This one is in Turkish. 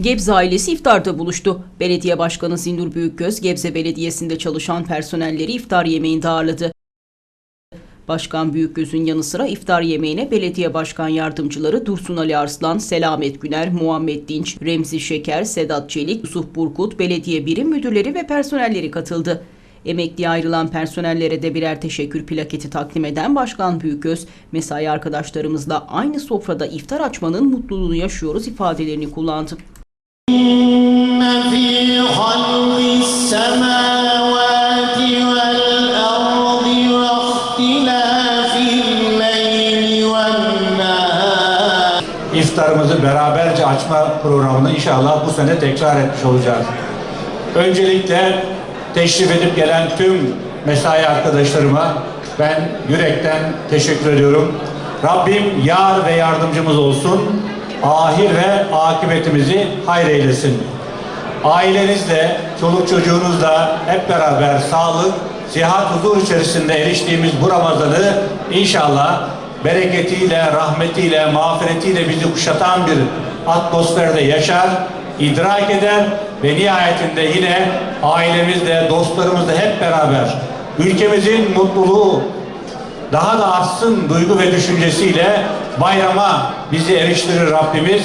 Gebze ailesi iftarda buluştu. Belediye Başkanı Zindur Büyükgöz, Gebze Belediyesi'nde çalışan personelleri iftar yemeğinde ağırladı. Başkan Büyükgöz'ün yanı sıra iftar yemeğine belediye başkan yardımcıları Dursun Ali Arslan, Selamet Güner, Muhammed Dinç, Remzi Şeker, Sedat Çelik, Yusuf Burkut, belediye birim müdürleri ve personelleri katıldı. Emekliye ayrılan personellere de birer teşekkür plaketi takdim eden Başkan Büyükgöz, mesai arkadaşlarımızla aynı sofrada iftar açmanın mutluluğunu yaşıyoruz ifadelerini kullandı. İftarımızı beraberce açma programını inşallah bu sene tekrar etmiş olacağız. Öncelikle teşrif edip gelen tüm mesai arkadaşlarıma ben yürekten teşekkür ediyorum. Rabbim yar ve yardımcımız olsun. Ahir ve akıbetimizi hayır eylesin. Ailenizle, çoluk çocuğunuzla hep beraber sağlık, sihat, huzur içerisinde eriştiğimiz bu Ramazan'ı inşallah bereketiyle, rahmetiyle, mağfiretiyle bizi kuşatan bir atmosferde yaşar, idrak eder ve nihayetinde yine ailemizle, dostlarımızla hep beraber ülkemizin mutluluğu daha da artsın duygu ve düşüncesiyle bayrama bizi eriştirir Rabbimiz.